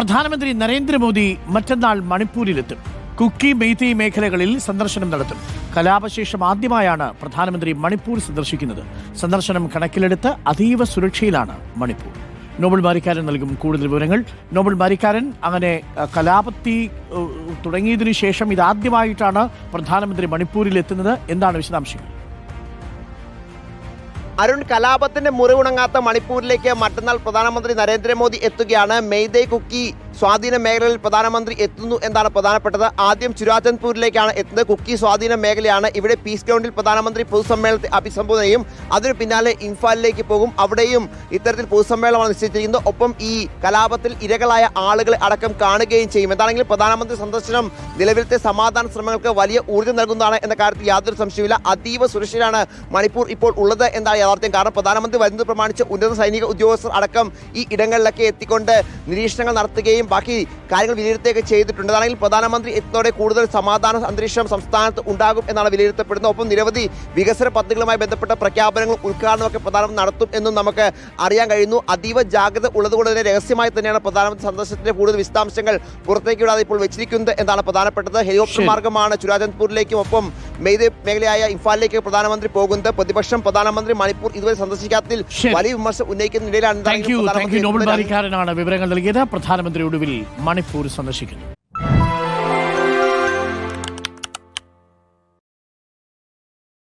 പ്രധാനമന്ത്രി നരേന്ദ്രമോദി മറ്റന്നാൾ മണിപ്പൂരിലെത്തും. കുക്കി മെയ്തി മേഖലകളിൽ സന്ദർശനം നടത്തും. കലാപശേഷം ആദ്യമായാണ് പ്രധാനമന്ത്രി മണിപ്പൂർ സന്ദർശിക്കുന്നത്. സന്ദർശനം കണക്കിലെടുത്ത് അതീവ സുരക്ഷയിലാണ് മണിപ്പൂർ. നോബൽ മാരിക്കാരൻ നൽകും കൂടുതൽ വിവരങ്ങൾ. നോബൽ മാരിക്കാരൻ അങ്ങനെ കലാപത്തി തുടങ്ങിയതിനു ശേഷം ഇതാദ്യമായിട്ടാണ് പ്രധാനമന്ത്രി മണിപ്പൂരിൽ എത്തുന്നത് എന്താണ് വിശദാംശങ്ങൾ? അരുൺ കലാപത്തിന്റെ മുറിവുണങ്ങാത്ത മണിപ്പൂരിലേക്ക് മറ്റന്നാൾ പ്രധാനമന്ത്രി നരേന്ദ്രമോദി എത്തുകയാണ്. മെയ്തേ കുക്കി. സ്വാധീന മേഖലയിൽ പ്രധാനമന്ത്രി എത്തുന്നു എന്നാണ് പ്രധാനപ്പെട്ടത്. ആദ്യം ചുരാചന്ദ്പൂരിലേക്കാണ് എത്തുന്നത്. കുക്കി സ്വാധീന മേഖലയാണ് ഇവിടെ പീസ് ഗ്രൗണ്ടിൽ പ്രധാനമന്ത്രി പൊതുസമ്മേളനത്തെ അഭിസംബോധന ചെയ്യും. അതിനു പിന്നാലെ ഇംഫാലിലേക്ക് പോകും. അവിടെയും ഇത്തരത്തിൽ പൊതുസമ്മേളനമാണ് നിശ്ചയിച്ചിരിക്കുന്നത്. ഒപ്പം ഈ കലാപത്തിൽ ഇരകളായ ആളുകളെ അടക്കം കാണുകയും ചെയ്യും. എന്താണെങ്കിലും പ്രധാനമന്ത്രി സന്ദർശനം നിലവിലത്തെ സമാധാന ശ്രമങ്ങൾക്ക് വലിയ ഊർജം നൽകുന്നതാണ് എന്ന കാര്യത്തിൽ യാതൊരു സംശയമില്ല അതീവ സുരക്ഷയിലാണ് മണിപ്പൂർ ഇപ്പോൾ ഉള്ളത് എന്നാണ് യാഥാർത്ഥ്യം. കാരണം പ്രധാനമന്ത്രി വരുന്നത് പ്രമാണിച്ച് ഉന്നത സൈനിക ഉദ്യോഗസ്ഥർ അടക്കം ഈ ഇടങ്ങളിലൊക്കെ എത്തിക്കൊണ്ട് നിരീക്ഷണങ്ങൾ നടത്തുകയും ബാക്കി കാര്യങ്ങൾ വിലയിരുത്തുകയൊക്കെ ചെയ്തിട്ടുണ്ട്. അതാണെങ്കിൽ പ്രധാനമന്ത്രി എത്തോടെ കൂടുതൽ സമാധാന അന്തരീക്ഷം സംസ്ഥാനത്ത് ഉണ്ടാകും എന്നാണ് വിലയിരുത്തപ്പെടുന്നത്. ഒപ്പം നിരവധി വികസന പദ്ധതികളുമായി ബന്ധപ്പെട്ട പ്രഖ്യാപനങ്ങൾ ഉദ്ഘാടനമൊക്കെ പ്രധാനമന്ത്രി നടത്തും എന്നും നമുക്ക് അറിയാൻ കഴിയുന്നു. അതീവ ജാഗ്രത ഉള്ളതുകൊണ്ട് തന്നെ രഹസ്യമായി തന്നെയാണ് പ്രധാനമന്ത്രി സന്ദർശനത്തിന്റെ കൂടുതൽ വിശദാംശങ്ങൾ പുറത്തേക്ക് വിടാതെ ഇപ്പോൾ വെച്ചിരിക്കുന്നത് എന്നാണ് പ്രധാനപ്പെട്ടത്. ഹെലികോപ്റ്റർ. മാർഗമാണ് ചുരാചന്ദ്പൂരിലേക്കും ഒപ്പം മെയ്തേ മേഖലയായ ഇംഫാലിലേക്ക് പ്രധാനമന്ത്രി പോകുന്നത്. പ്രതിപക്ഷം പ്രധാനമന്ത്രി മണിപ്പൂർ ഇതുവരെ സന്ദർശിക്കാത്തതിൽ. വലിയ വിമർശനം ഉന്നയിക്കുന്ന നിലയിലാണ് വിവരങ്ങൾ നൽകിയത്. പ്രധാനമന്ത്രി ഒടുവിൽ മണിപ്പൂർ സന്ദർശിക്കുന്നു.